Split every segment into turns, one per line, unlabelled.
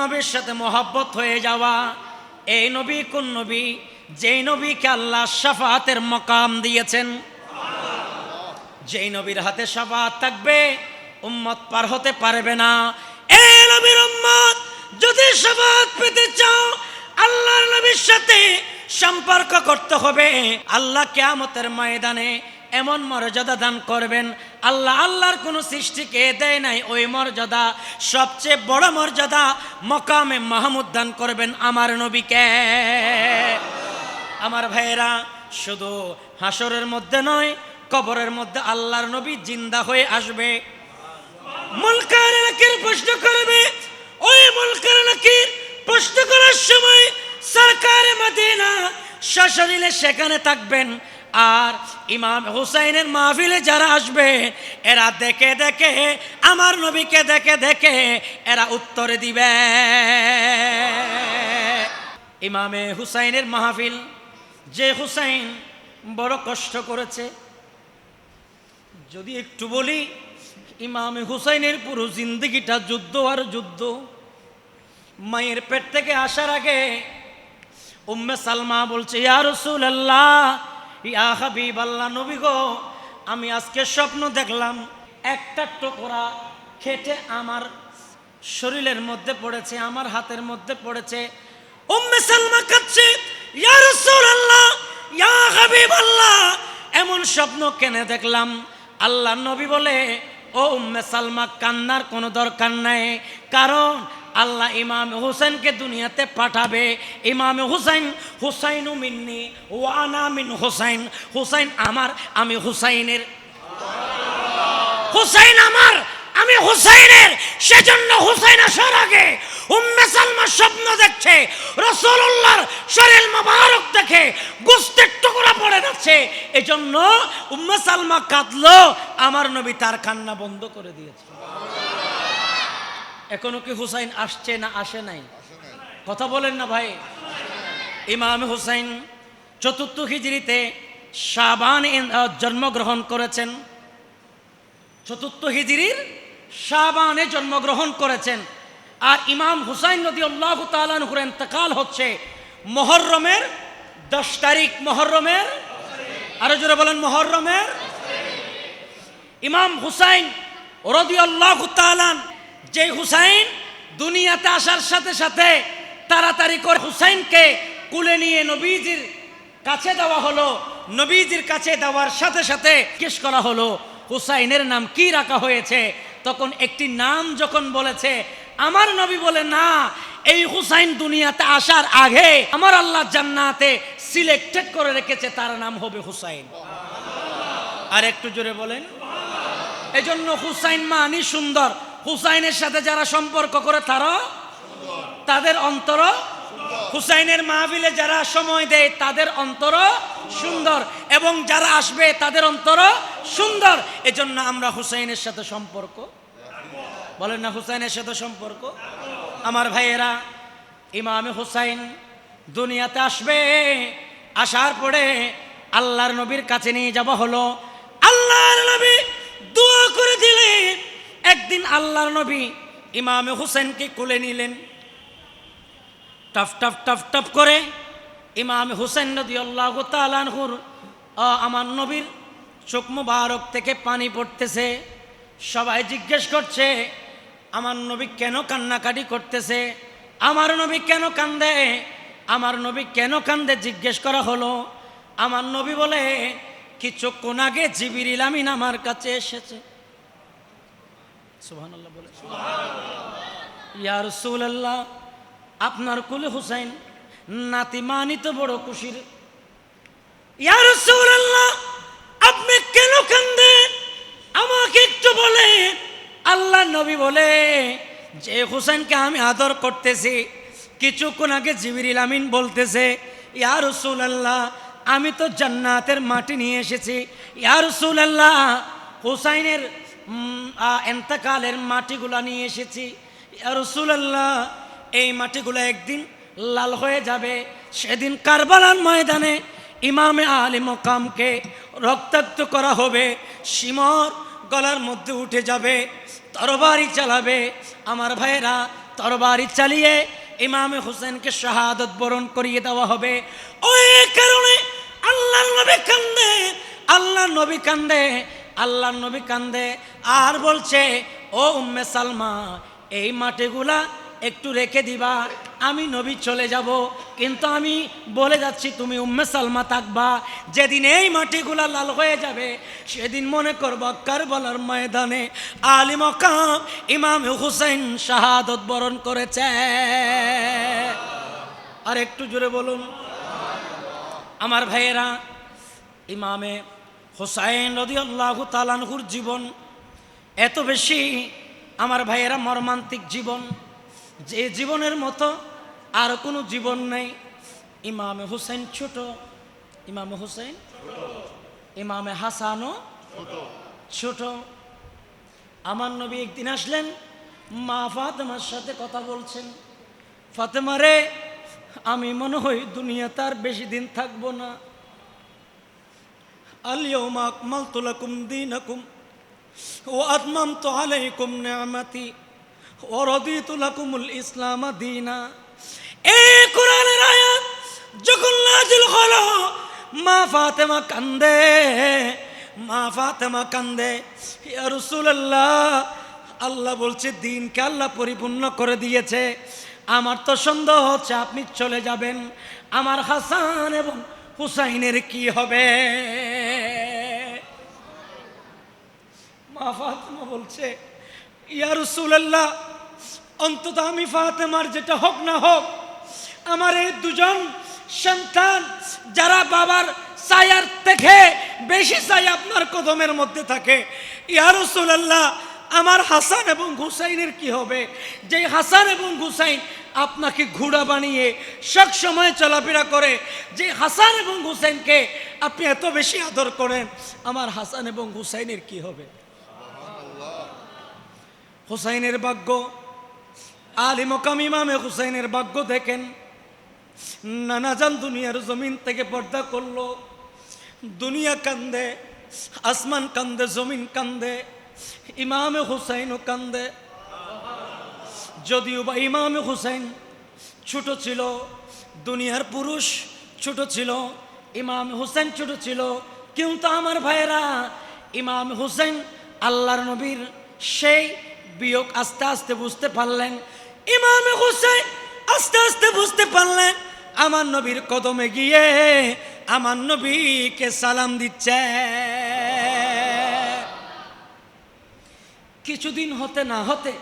নবীর সাথে মহাব্বত হয়ে যাওয়া। এই নবী কোন নবী? যেই নবীকে আল্লাহ শাফাতের মকাম দিয়েছেন। যেই নবীর হাতে শাফাত থাকবে, উম্মত পার হতে পারবে না। এই নবীর উম্মত, যদি শাফাত পেতে চাও, আল্লাহর নবীর সাথে সম্পর্ক করতে হবে। আল্লাহ কেয়ামতের ময়দানে এমন মর্যাদা দান করবেন আল্লাহ আল্লাহর কোনো সৃষ্টিকে দেয় নাই, ওই মর্যাদা। সবচেয়ে বড় মর্যাদা মকামে মাহমুদ দান করবেন আমার নবীকে। আমার ভাইয়েরা, শুধু হাসরের মধ্যে নয়, কবরের মধ্যে আল্লাহর নবী জিন্দা হয়ে আসবে। মুলকার নাকির প্রশ্ন করবে, ওই মুলকার নাকির প্রশ্ন করার সময় সরকারে মদিনা শাসনিলে সেখানে থাকবেন। আর ইমাম হুসাইনের মাহফিলে যারা আসবে, এরা দেখে দেখে, আমার নবীকে দেখে দেখে, এরা উত্তর দিবে। ইমামে হুসাইনের মাহফিল, যে হুসাইন বড় কষ্ট করেছে। যদি একটু বলি, ইমামে হুসাইনের পুরো জিন্দগিটা যুদ্ধ আর যুদ্ধ। মায়ের পেট থেকে আসার আগে উম্মে সালমা বলছে, ইয়া রসুল আল্লাহ ইয়া হাবিব আল্লাহ নবী গো, আমি আজকে স্বপ্ন দেখলাম, একটা টুকরা খেটে আমার শরীরের মধ্যে পড়েছে, আমার হাতের মধ্যে পড়েছে। উম্মে সালমা কাচ্ছে ইয়া রসুল আল্লাহ ইয়া এমন স্বপ্ন কেনে দেখলাম। আল্লাহ নবী বলে, ও উম্মে সালমা, কান্নার কোনো দরকার নাই। কারণ আল্লাহ ইমাম হুসেনকে দুনিয়াতে পাঠাবে। ইমাম হুসাইন হুসাইনু মিন্নি ওয়ানা মিন হুসাইন। হুসাইন আমার, আমি হুসাইনের। হুসাইন আমার, আমি হুসাইনের। সেজন্য হুসাইন আসার আগে উম্মে সালমা স্বপ্ন দেখছে রসুল্লাহর শরীর মোবারক দেখে গুস্তের টুকরা পড়ে যাচ্ছে। এজন্য উম্মে সালমা কাঁদলো, আমার নবী তার কান্না বন্ধ করে দিয়েছে। এখনও কি হুসাইন আসছে না আসে নাই? কথা বলেন না ভাই। ইমাম হুসাইন চতুর্থ হিজড়িতে শাবান জন্মগ্রহণ করেছেন। চতুর্থ হিজড়ির শাবানে জন্মগ্রহণ করেছেন। আর ইমাম হুসাইন নদী আল্লাহ তালানহুর এন্তকাল হচ্ছে মহরমের দশ তারিখ। মহরমের? আরও জোরে বলেন, মহরমের? ইমাম হুসাইন রদি আল্লাহ তালান যে হুসাইন দুনিয়াতে আসার সাথে সাথে তাড়াতাড়ি করে হুসাইনকে কুলে নিয়ে নবীজির কাছে দেওয়া হলো। নবীজির কাছে দেওয়ার সাথে সাথে জিজ্ঞেস করা হলো, হুসাইনের নাম কি রাখা হয়েছে? তখন একটি নাম যখন বলেছে, আমার নবী বলে, না, এই হুসাইন দুনিয়াতে আসার আগে আমার আল্লাহ জান্নাতে সিলেক্টেড করে রেখেছে, তার নাম হবে হুসাইন। আর একটু জোরে বলেন। এজন্য হুসাইন মানি সুন্দর। হুসাইনের সাথে যারা সম্পর্ক করে তারা তাদের অন্তর হুসাইনের মাহবিলে যারা সময় দেয় তাদের অন্তর সুন্দর এবং যারা আসবে তাদের অন্তর সুন্দর। এজন্য আমরা হুসাইনের সাথে সম্পর্ক। বলেন না হুসাইনের সাথে সম্পর্ক? আমার ভাইয়েরা, ইমামে হুসাইন দুনিয়াতে আসবে, আসার পরে আল্লাহর নবীর কাছে নিয়ে যাওয়া হলো। আল্লাহর নবী দোয়া করে দিলেন। একদিন আল্লাহর নবী ইমামে হুসেনকে কোলে নিলেন। টফ টফ টফ টফ করে ইমাম হুসেন নদী আল্লাহ তালানহুর আমার নবীর চোখ মুবারক থেকে পানি পড়তেছে। সবাই জিজ্ঞেস করছে, আমার নবী কেন কান্নাকাটি করতেছে? আমার নবী কেন কান্দে? আমার নবী কেন কান্দে জিজ্ঞেস করা হলো। আমার নবী বলে কিছুক্ষণ আগে জিবিরিল আমিন আমার কাছে এসেছে। সুবহানাল্লাহ বলে। ইয়া রাসূলুল্লাহ আপনার কুলে হুসাইন নাতি মানি তো বড় খুশির। ইয়া রাসূলুল্লাহ আপনি কেন কান্দেন? আমাকে একটু বলে আল্লাহ নবী বলে যে হুসাইনকে আমি আদর করতেছি কিছুক্ষণ আগে জিবিরিল আমিন বলতেছে ইয়া রাসূলুল্লাহ আমি তো জান্নাতের মাটি নিয়ে এসেছি। ইয়া রাসূলুল্লাহ হুসাইনের উম, আ, এন্তকালের মাটিগুলা নিয়ে এসেছি। রাসূলুল্লাহ, এই মাটিগুলো একদিন লাল হয়ে যাবে। সেদিন কারবালার ময়দানে ইমামে আলী মোকামকে রক্তাক্ত করা হবে। সিমর গলার মধ্যে উঠে যাবে, তরবারি চালাবে। আমার ভাইয়েরা, তরবারি চালিয়ে ইমামে হোসেনকে শাহাদত বরণ করিয়ে দেওয়া হবে। ওই কারণে আল্লাহ নবী কান্দে আল্লাহ নবী কান্দে আল্লাহ নবী কান্দে আর বলছে, ও উম্মে সালমা, এই মাটিগুলা একটু রেখে দিবা, আমি নবী চলে যাব। কিন্তু আমি বলে যাচ্ছি, তুমি উম্মে সালমা থাকবা। যেদিন এই মাটিগুলা লাল হয়ে যাবে, সেদিন মনে করবা কারবালার ময়দানে আলী মকাম ইমাম হুসাইন শাহাদত বরণ করেছে। আর একটু জোরে বলুন। আমার ভাইয়েরা, ইমামে হোসাইন রদি আল্লাহ তালানহুর জীবন এত বেশি আমার ভাইয়েরা মর্মান্তিক জীবন। যে জীবনের মতো আর কোনো জীবন নেই। ইমাম হুসেন ছোট। ইমাম হুসেন ইমামে হাসানও ছোট। আমার নবী একদিন আসলেন, মা ফাতেমার সাথে কথা বলছেন। ফাতেমারে আমি মনে হয় দুনিয়া তার বেশি দিন থাকব না। আলিয়া আকমাল তোলাকুম দিন আকুম ও আদমাম তো আলাইকুম নেয়ামাতি, ও রদিতুলাকুমুল ইসলাম দিনা। এই কোরআনের আয়াত যখন নাজিল হলো, মা ফাতেমা কান্দে, মা ফাতেমা কান্দে, ইয়া রাসূলুল্লাহ, আল্লাহ বলছে, দিনকে আল্লাহ পরিপূর্ণ করে দিয়েছে। আমার তো সন্দেহ হচ্ছে আপনি চলে যাবেন। আমার হাসান এবং হুসাইনের কি হবে? মা ফাতেমা বলছে, ইয়া রাসূলুল্লাহ, অন্তত আমি ফাতেমার যেটা হোক না হোক, আমার এই দুজন সন্তান যারা বাবার ছায়ার থেকে বেশি ছাই আপনার কদমের মধ্যে থাকে, ইয়া রাসূলুল্লাহ, আমার হাসান এবং হুসাইনের কি হবে? যে হাসান এবং হুসাইন আপনাকে ঘোড়া বানিয়ে সব সময় চলাফেরা করে যে হাসান এবং হুসাইনকে আপনি এত বেশি আদর করেন, আমার হাসান এবং হুসাইনের কি হবে? হুসাইনের ভাগ্য। আলী মকাম ইমামে হুসাইনের ভাগ্য দেখেন। নানা জান দুনিয়ার জমিন থেকে পর্দা করল। দুনিয়া কান্দে, আসমান কান্দে, জমিন কান্দে, ইমামে হুসাইনও কান্দে। যদিও বা ইমামে হুসাইন ছোট ছিল, দুনিয়ার পুরুষ ছোট ছিল, ইমাম হুসেন ছোট ছিল, কিন্তু আমার ভাইয়েরা, ইমাম হুসাইন আল্লাহর নবীর সেই বিয়োগ আস্তে আস্তে বুঝতে পারলেন। ইমাম হুসাইন আস্তে আস্তে বুঝতে পারলেন, আমার নবীর কদমে গিয়ে আমার নবীকে সালাম দিচ্ছে। কিছুদিন হতে না হতে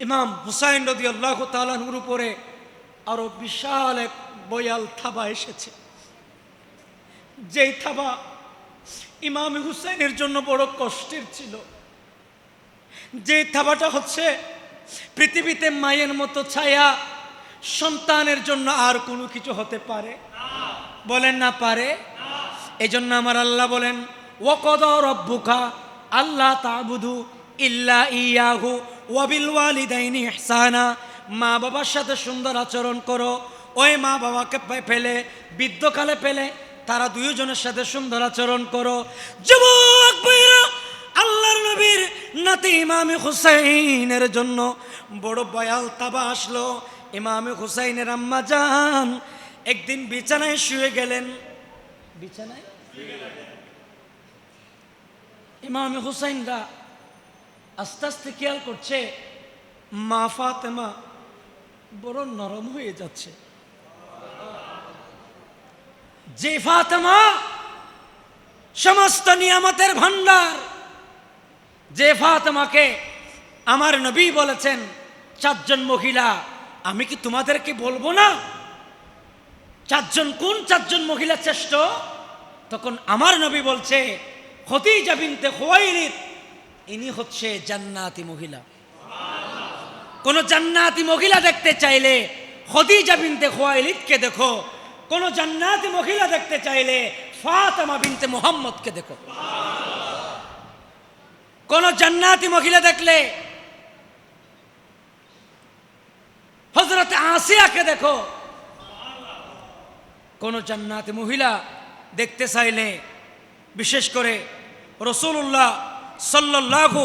ইমাম হুসাইন রদি আল্লাহ তালাহুর উপরে আরও বিশাল এক বয়াল থাবা এসেছে। যেই থাবা ইমাম হুসাইনের জন্য বড় কষ্টের ছিল। যে থাবাটা হচ্ছে পৃথিবীতে মায়ের মতো ছায়া, সন্তানের জন্য আর কোনো কিছু হতে পারে? বলেন না পারে? এই জন্য আমার আল্লাহ বলেন ওকদ রব্বুকা আল্লাহ তাবুদু ইল্লা ইয়াহু ওয়াবিল ওয়ালিদাইনি মা বাবার সাথে সুন্দর আচরণ করো। ওই মা বাবাকে ফেলে, বৃদ্ধকালে ফেলে, তারা দুইজনের সাথে সুন্দর আচরণ করো। যুবক নবীর নাতি ইমামে হুসাইনের জন্য বড় বয়াল তাবা আসলো। ইমামে হুসাইনের আম্মা যান একদিন বিছানায় শুয়ে গেলেন। বিছানায়? ইমামে হুসাইনরা আস্তে আস্তে খেয়াল করছে, মা ফাতেমা বড় নরম হয়ে যাচ্ছে। যে ফাতেমা, সমস্ত নিয়ামতের ভান্ডার যে ফাতেমাকে আমার নবী বলেছেন, চারজন মহিলা, আমি কি তোমাদেরকে বলব না? চারজন কোন চারজন মহিলা শ্রেষ্ঠ? তখন আমার নবী বলছে খদিজা বিনতে খোয়াইলিদ ইনি হচ্ছে জান্নাতি মহিলা। কোন জান্নাতি মহিলা দেখতে চাইলে খদিজা বিনতে খোয়াইলিদকে দেখো। কোন জান্নাতি মহিলা দেখতে চাইলে ফাতেমা বিনতে মোহাম্মদকে দেখো। কোন জান্নাতি মহিলা দেখলে? হজরত আসিয়াকে দেখো। কোন জান্নাতি মহিলা দেখতে চাইলে, বিশেষ করে রসুল্লাহ সাল্লাল্লাহু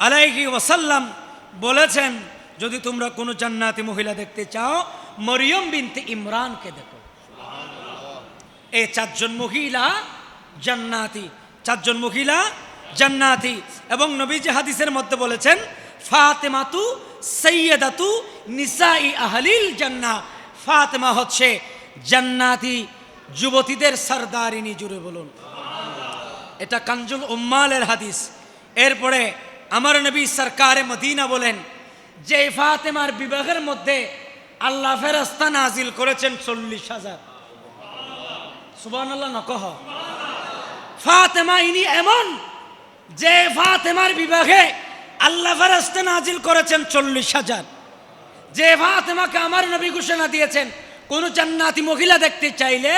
আলাইহি ওয়াসাল্লাম বলেছেন, যদি তোমরা কোনো জান্নাতি মহিলা দেখতে চাও, মরিয়ম বিনতে ইমরানকে দেখো। এই চারজন মহিলা জান্নাতি। চারজন মহিলা জান্নাতি। এবং নবীজি হাদিসের মধ্যে বলেছেন, ফাতেমাতু সৈয়দাতু নিসাই আহলিল জান্নাহ। ফাতেমা হচ্ছে জান্নাতি যুবতীদের সর্দারিনী জুড়ে বলুন। এটা কাঞ্জুল উম্মালের হাদিস। এরপরে আমার নবী সরকারে মদিনা বলেন যে ফাতেমার বিবাহের মধ্যে আল্লাহ ফেরস্তা নাজিল করেছেন চল্লিশ হাজার। সুবান আল্লাহ নকহ। ফাতেমা ইনি এমন যে ফাতেমার বিবাহে আল্লাহ ফেরস্তা নাজিল করেছেন চল্লিশ হাজার। যে ফাতেমাকে আমার নবী ঘোষণা দিয়েছেন, কোন জান্নাতি মহিলা দেখতে চাইলে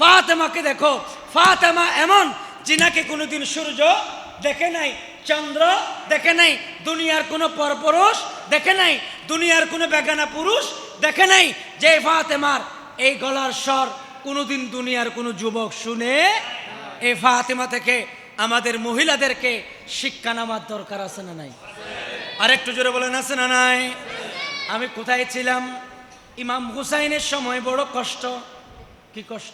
ফাতেমাকে দেখো। ফাতেমা এমন, যিনাকে কোনোদিন সূর্য দেখে নাই, চন্দ্র দেখে নাই, দুনিয়ার কোনো পরপুরুষ দেখে নাই, দুনিয়ার কোনো বেগানা পুরুষ দেখে নাই। যে ফাতেমার এই গলার স্বর কোনোদিন দুনিয়ার কোনো যুবক শুনে এই ফাতেমা থেকে আমাদের মহিলাদেরকে শিক্ষা নামার দরকার আছে না নাই? আর একটু জোরে বলেন, আছে না নাই? আমি কোথায় ছিলাম? ইমাম হুসাইনের সময় বড় কষ্ট। কি কষ্ট?